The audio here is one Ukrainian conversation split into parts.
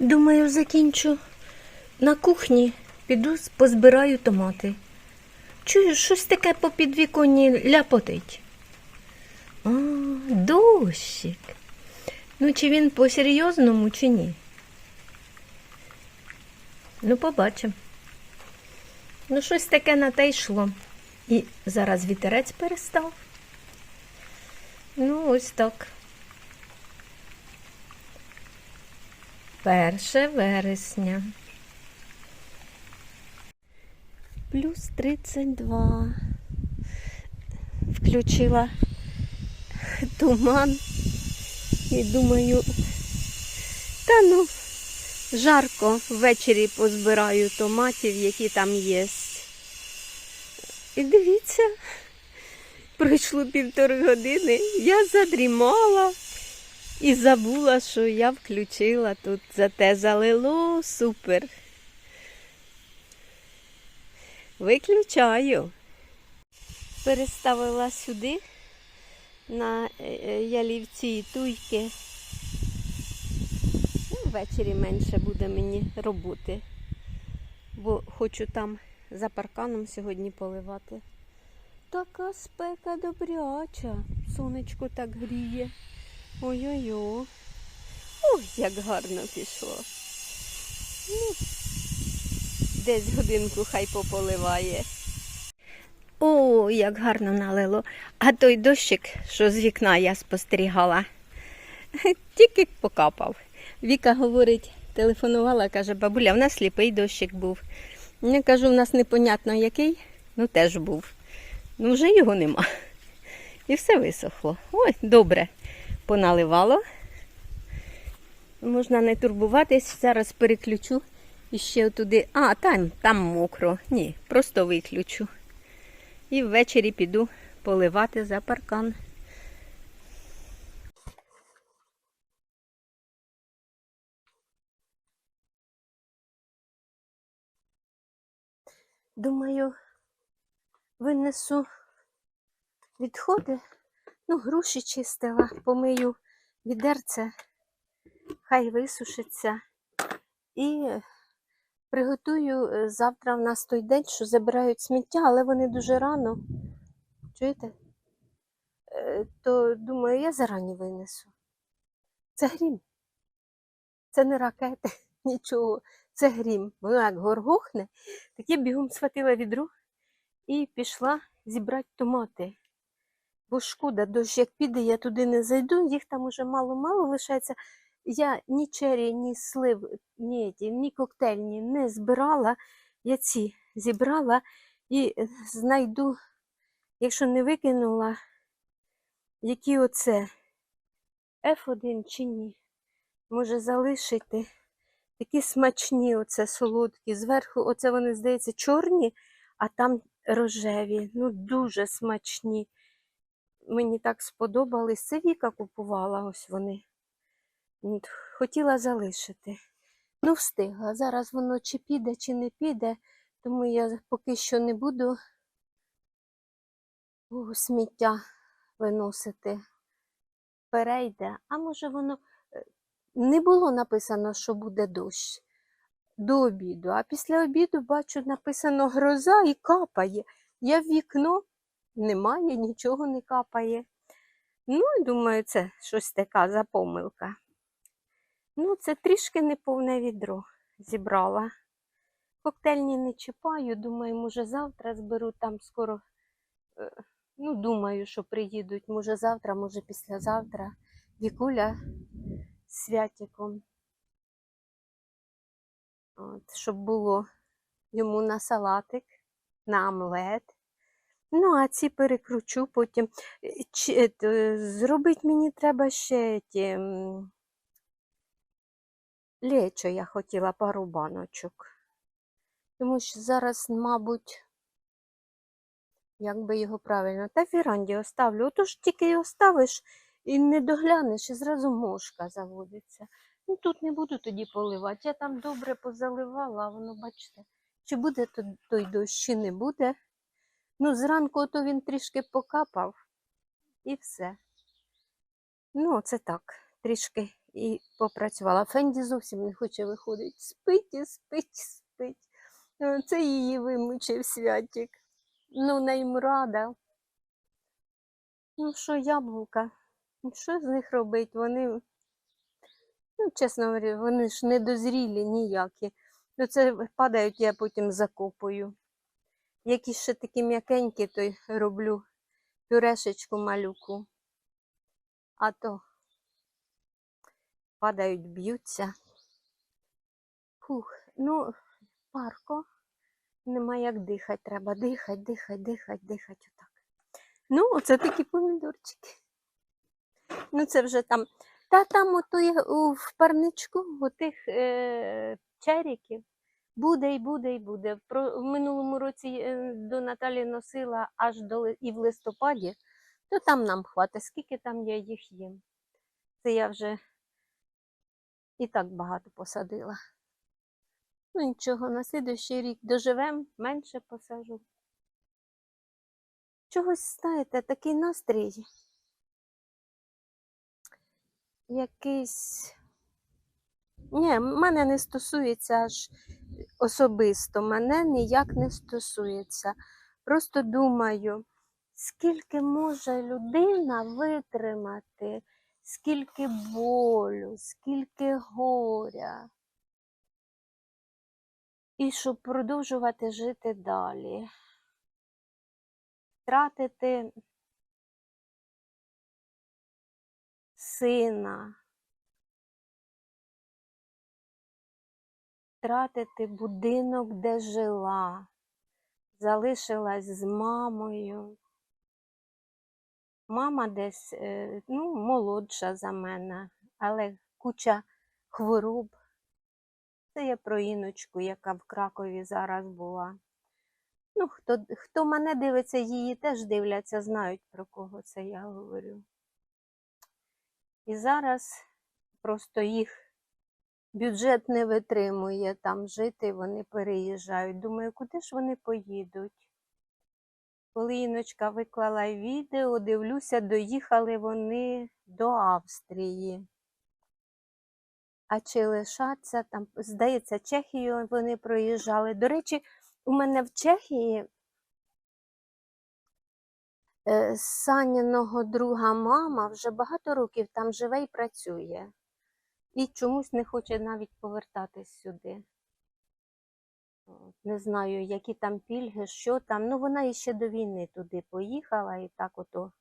Думаю, закінчу на кухні, піду позбираю томати. Чую, щось таке по підвіконні ляпотить. А, дощик. Ну, чи він по-серйозному, чи ні? Ну, побачимо. Ну, щось таке на те йшло. І зараз вітерець перестав. Ну, ось так. Перше вересня. Плюс 32. Включила туман. І думаю, та ну, жарко ввечері позбираю томатів, які там є. І дивіться, пройшло півтори години, я задрімала і забула, що я включила тут. Зате залило супер. Виключаю. Переставила сюди на е, е, ялівці і туйки. Ну, Ввечері менше буде мені роботи, бо хочу там за парканом сьогодні поливати. Така спека добряча. Сонечко так гріє. Ой-ой-ой. Ой, як гарно пішло. Ну, десь годинку хай пополиває. О, як гарно налило. А той дощик, що з вікна я спостерігала, тільки покапав. Віка говорить, телефонувала, каже, бабуля, в нас сліпий дощик був. Я кажу, в нас непонятно який, ну теж був. Ну вже його нема. І все висохло. Ой, добре. Поналивало. Можна не турбуватись, зараз переключу і ще туди. А, там, там мокро. Ні, просто виключу. І ввечері піду поливати за паркан. Думаю, винесу відходи. Ну, груші чистила, помию відерце, хай висушиться. І приготую е, завтра в нас той день, що забирають сміття, але вони дуже рано. Чуєте? Е, То думаю, я зарані винесу. Це грім. Це не ракети, нічого. Це грім. Воно як горгухне, так я бігом схватила відро і пішла зібрати томати. Бо шкода, дощ як піде, я туди не зайду, їх там уже мало-мало лишається. Я ні чері, ні слив, ні, ні коктейльні не збирала. Я ці зібрала і е, знайду, якщо не викинула, які оце F1 чи ні. Може залишити. Такі смачні, оце солодкі. Зверху, оце вони, здається, чорні, а там рожеві. Ну, дуже смачні. Мені так сподобались. Це Віка купувала, ось вони. Хотіла залишити. Ну, встигла. Зараз воно чи піде, чи не піде, тому я поки що не буду сміття виносити. Перейде. А може воно е, не було написано, що буде дощ до обіду, а після обіду бачу написано гроза і капає. Я в вікно немає, нічого не капає. Ну, думаю, це щось така за помилка. Ну, це трішки неповне відро зібрала. Коктейльні не чіпаю, думаю, може завтра зберу там скоро. е, Ну, думаю, що приїдуть, може завтра, може післязавтра. Вікуля з святиком. От, щоб було йому на салатик, на омлет. Ну, а ці перекручу потім. Е, Чи, е, т- зробити мені треба ще ті, лечо я хотіла пару баночок. Тому що зараз, мабуть, як би його правильно, та в віранді оставлю. Отож тільки його ставиш і не доглянеш, і зразу мошка заводиться. Ну тут не буду тоді поливати. Я там добре позаливала, воно, бачите, чи буде то- той дощ, чи не буде. Ну, зранку ото він трішки покапав і все. Ну, це так, трішки і попрацювала. Фенді зовсім не хоче виходити. Спить і спить, спить. Е, Це її вимучив святик. Ну, на їм рада. Ну, що яблука? Що з них робить? Вони, ну, чесно говоря, вони ж не дозрілі ніякі. Ну, це падають, я потім закопую. Які ще такі м'якенькі, то й роблю пюрешечку малюку. А то падають, б'ються. Фух, ну, парко. Нема як дихати, треба дихати, дихати, дихати, дихати отак. Ну, оце такі помідорчики. Ну, це вже там. Та там у в парничку отих е, черіків. Буде і буде і буде. Про, в минулому році е, до Наталі носила аж до і в листопаді, то там нам хватить, скільки там я їх їм. Це я вже і так багато посадила. Ну нічого, на слідуючий рік доживем, менше посажу. Чогось, знаєте, такий настрій. Якийсь. Ні, мене не стосується аж особисто, мене ніяк не стосується. Просто думаю, скільки може людина витримати, скільки болю, скільки горя. І щоб продовжувати жити далі. Втратити сина, втратити будинок, де жила, залишилась з мамою. Мама десь е, ну, молодша за мене, але куча хвороб. Це я про Іночку, яка в Кракові зараз була. Ну, хто, хто мене дивиться, її теж дивляться, знають, про кого це я говорю. І зараз просто їх бюджет не витримує там жити, вони переїжджають. Думаю, куди ж вони поїдуть? Коли Іночка виклала відео, дивлюся, доїхали вони до Австрії. А чи лишаться там, здається, Чехію вони проїжджали. До речі, у мене в Чехії е, Саніного друга мама вже багато років там живе і працює. І чомусь не хоче навіть повертатись сюди. Не знаю, які там пільги, що там. Ну, вона іще до війни туди поїхала і так ото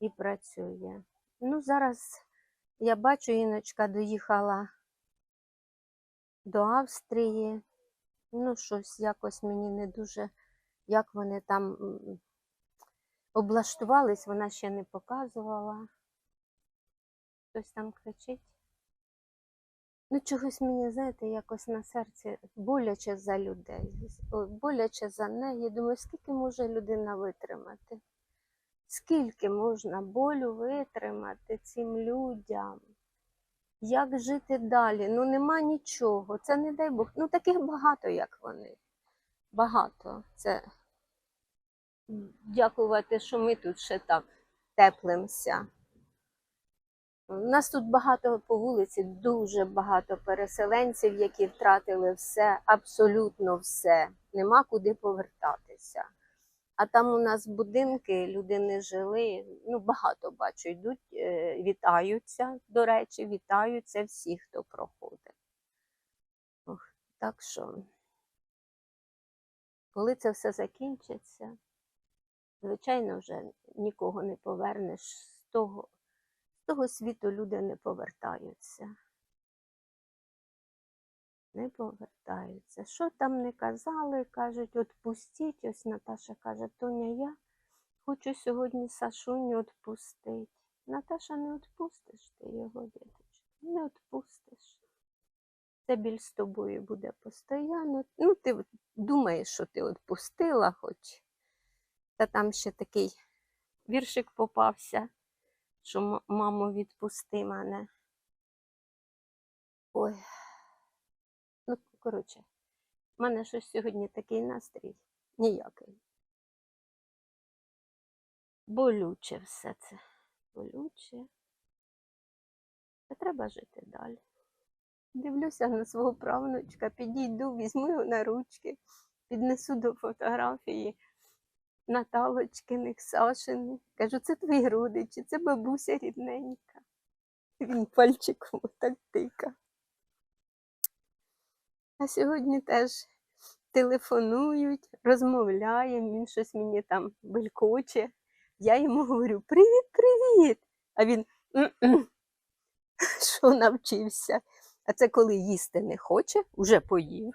і працює. Ну, зараз я бачу, Іночка доїхала до Австрії. Ну, щось якось мені не дуже, як вони там облаштувались, вона ще не показувала. Хтось там кричить. Ну, чогось мені, знаєте, якось на серці боляче за людей, боляче за неї. Думаю, скільки може людина витримати? Скільки можна болю витримати цим людям? Як жити далі? Ну нема нічого. Це не дай Бог. Ну таких багато, як вони. Багато. Це дякувати, що ми тут ще так теплимося. У нас тут багато по вулиці, дуже багато переселенців, які втратили все, абсолютно все. Нема куди повертатися. А там у нас будинки, люди не жили. Ну, багато бачу, йдуть, е, вітаються, до речі, вітаються всі, хто проходить. Ох, так що, коли це все закінчиться, звичайно, вже нікого не повернеш з того, того світу люди не повертаються. Не повертаються. Що там не казали, кажуть, отпустіть. Ось Наташа каже, Тоня, я хочу сьогодні Сашуню відпустити. Наташа, не відпустиш ти його, діточка, не відпустиш. Це біль з тобою буде постійно. Ну, ти думаєш, що ти відпустила хоч. Та там ще такий віршик попався, що «М- мамо, відпусти мене. Ой. Ну, коротше, в мене щось сьогодні такий настрій ніякий. Болюче все це. Болюче. Та треба жити далі. Дивлюся на свого правнучка, підійду, візьму його на ручки, піднесу до фотографії Наталочкиних, Сашиних. Кажу, це твої родичі, це бабуся рідненька. Він пальчиком так тика. А сьогодні теж телефонують, розмовляємо, він щось мені там белькоче. Я йому говорю: Привіт, привіт! А він «М-м». що навчився. А це коли їсти не хоче, уже поїв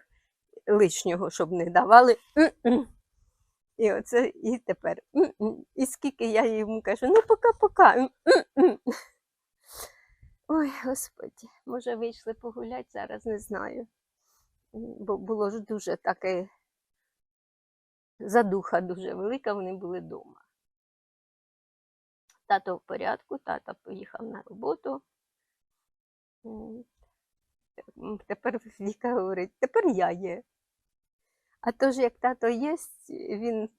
лишнього, щоб не давали. «М-м». І оце і тепер. І скільки я йому кажу, ну пока-пока. Ой, господі, може вийшли погуляти зараз, не знаю. Бо було ж дуже таке задуха дуже велика, вони були вдома. Тато в порядку, тато поїхав на роботу. Тепер Віка говорить, тепер я є. А то ж як тато є, він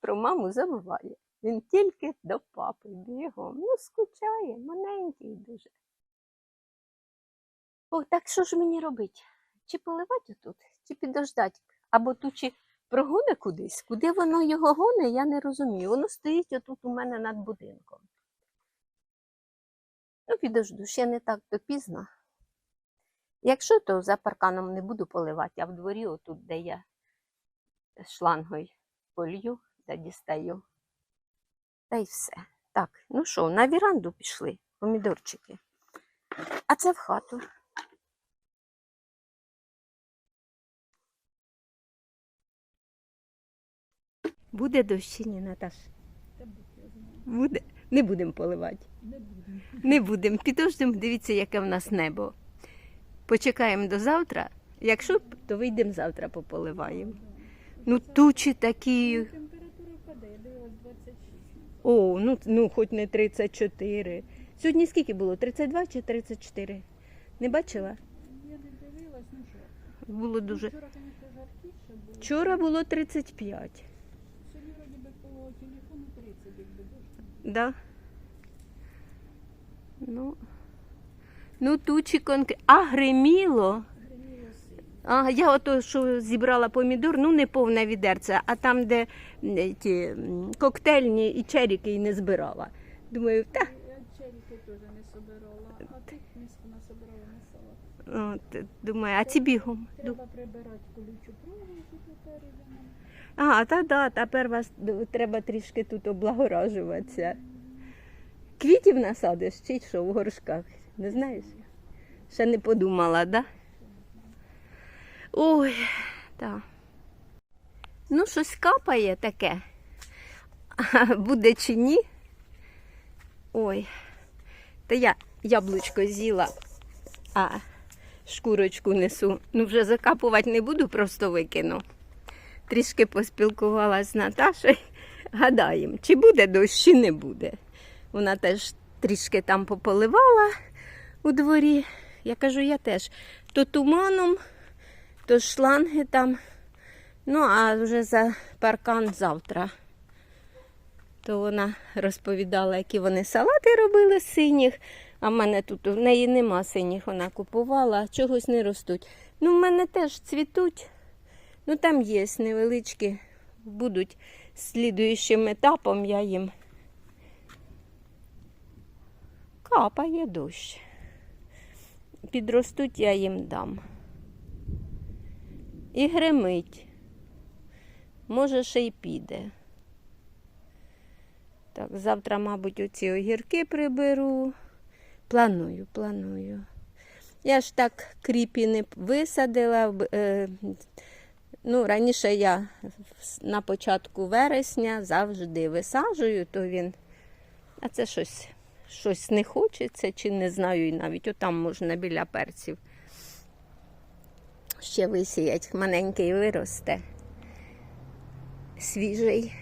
про маму забуває. Він тільки до папи бігом. Ну, скучає, маленький дуже. О, так що ж мені робити? Чи поливати тут, чи підождати? Або тут чи прогоне кудись? Куди воно його гоне, я не розумію. Воно стоїть отут у мене над будинком. Ну, підожду, ще не так то пізно. Якщо, то за парканом не буду поливати, а в дворі, отут, де я шлангою полью та дістаю. Та й все. Так, ну що, на віранду пішли, помідорчики. А це в хату. Буде дощ чи ні, Наташ? Буде. Не будемо поливати. Не будемо. Підождемо, дивіться, яке в нас небо. Почекаємо до завтра. Якщо, то вийдемо завтра пополиваємо. Ну, тучі такі. Температура впаде, я дивилась 26. О, ну, ну хоч не 34. Сьогодні скільки було? 32 чи 34? Не бачила? Я не дивилась, ну що. Було дуже. Вчора, було. Вчора було 35. Сьогодні вроді би по телефону 30, якби. Да? Ну, ну тучі конкретно. А сильно. А, я ото, що зібрала помідор, ну не повне відерце, а там, де ті коктейльні і черіки і не збирала. Думаю, та, Я черіки теж не собирала, а тих місць насобирала на салат. от, думаю, а ці бігом. Треба прибирати колючу проволоку попереду. нам. А, та да, тепер вас треба трішки тут облагоражуватися. Квітів насадиш чи що в горшках? Не знаєш? Ще не подумала, да? Ой, так. Ну, щось капає таке. Буде чи ні? Ой. Та я яблучко з'їла, а шкурочку несу. Ну, вже закапувати не буду, просто викину трішки поспілкувалася з Наташею. Гадаємо, чи буде дощ, чи не буде. Вона теж трішки там пополивала у дворі. Я кажу, я теж то туманом, то шланги там. Ну, а вже за паркан завтра. То вона розповідала, які вони салати робили синіх. А в мене тут в неї нема синіх, вона купувала, чогось не ростуть. Ну, в мене теж цвітуть. Ну, там є невеличкі, будуть слідуючим етапом, я їм капає дощ. Підростуть, я їм дам. І гримить. Може, ще й піде. Так, завтра, мабуть, оці огірки приберу. Планую, планую. Я ж так кріпі не висадила. Е, Ну, раніше я на початку вересня завжди висаджую, то він. А це щось, щось не хочеться, чи не знаю, і навіть отам можна біля перців. Ще висіять, маленький виросте. Свіжий.